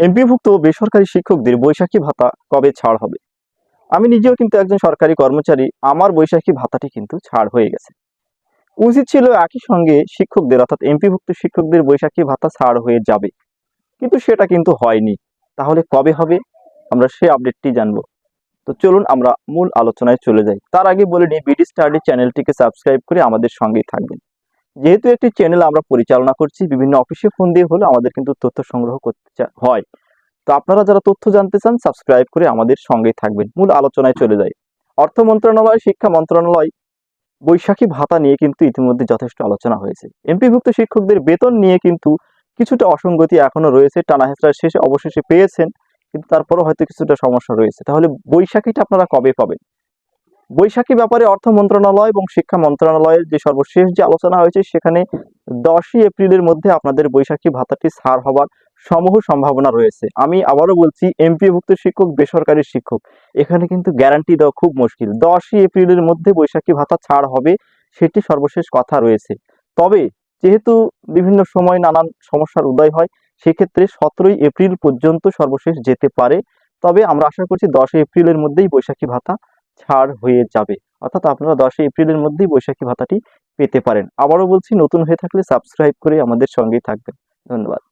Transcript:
এমপিভুক্ত বেসরকারি শিক্ষকদের বৈশাখী ভাতা কবে ছাড় হবে? আমি নিজেও কিন্তু একজন সরকারি কর্মচারী, আমার বৈশাখী ভাতাটি কিন্তু ছাড় হয়ে গেছে। উচিত ছিল একই সঙ্গে শিক্ষকদের, অর্থাৎ এমপিভুক্ত শিক্ষকদের বৈশাখী ভাতা ছাড় হয়ে যাবে। কিন্তু সেটা কিন্তু হয়নি। তাহলে কবে হবে? আমরা সে আপডেটটি জানব। তো চলুন আমরা মূল আলোচনায় চলে যাই। তার আগে বলে নিই, বিডি স্টাডি চ্যানেলটিকে সাবস্ক্রাইব করে আমাদের সঙ্গেই থাকবেন। যেহেতু একটি চ্যানেল আমরা পরিচালনা করছি, বিভিন্ন অফিসে ফোন দিয়ে হলে আমাদের কিন্তু তথ্য সংগ্রহ করতে হয়। তো আপনারা যারা তথ্য জানতে চান সাবস্ক্রাইব করে আমাদের সঙ্গেই থাকবেন। মূল আলোচনায় চলে যায় অর্থ মন্ত্রণালয়, শিক্ষা মন্ত্রণালয়, বৈশাখী ভাতা নিয়ে কিন্তু ইতিমধ্যে যথেষ্ট আলোচনা হয়েছে। এমপিভুক্ত শিক্ষকদের বেতন নিয়ে কিন্তু কিছুটা অসঙ্গতি এখনও রয়েছে। টানা হেঁচড়ার শেষে অবশেষে পেয়েছেন, কিন্তু তারপরও হয়তো কিছুটা সমস্যা রয়েছে। তাহলে বৈশাখীটা আপনারা কবে পাবেন? বৈশাখী ব্যাপারে অর্থ মন্ত্রণালয় এবং শিক্ষা মন্ত্রণালয়ের যে সর্বশেষ যে আলোচনা হয়েছে, সেখানে দশই এপ্রিলের মধ্যে আপনাদের বৈশাখী ভাতাটি ছাড় হবার সমূহ সম্ভাবনা রয়েছে। আমি আবারও বলছি, এমপিভুক্ত শিক্ষক, বেসরকারি শিক্ষক, এখানে কিন্তু গ্যারান্টি দেওয়া খুব মুশকিল। দশই এপ্রিলের মধ্যে বৈশাখী ভাতা ছাড় হবে, সেটি সর্বশেষ কথা রয়েছে। তবে, যেহেতু বিভিন্ন সময় নানান সমস্যার উদয় হয়, সেক্ষেত্রে সতেরোই এপ্রিল পর্যন্ত সর্বশেষ যেতে পারে। তবে আমরা আশা করছি, দশই এপ্রিলের মধ্যেই বৈশাখী ভাতা ছাড় হয়ে যাবে। অর্থাৎ আপনারা দশই এপ্রিলের মধ্যেই বৈশাখী ভাতাটি পেতে পারেন। আবারও বলছি, নতুন হয়ে থাকলে সাবস্ক্রাইব করে আমাদের সঙ্গেই থাকবেন। ধন্যবাদ।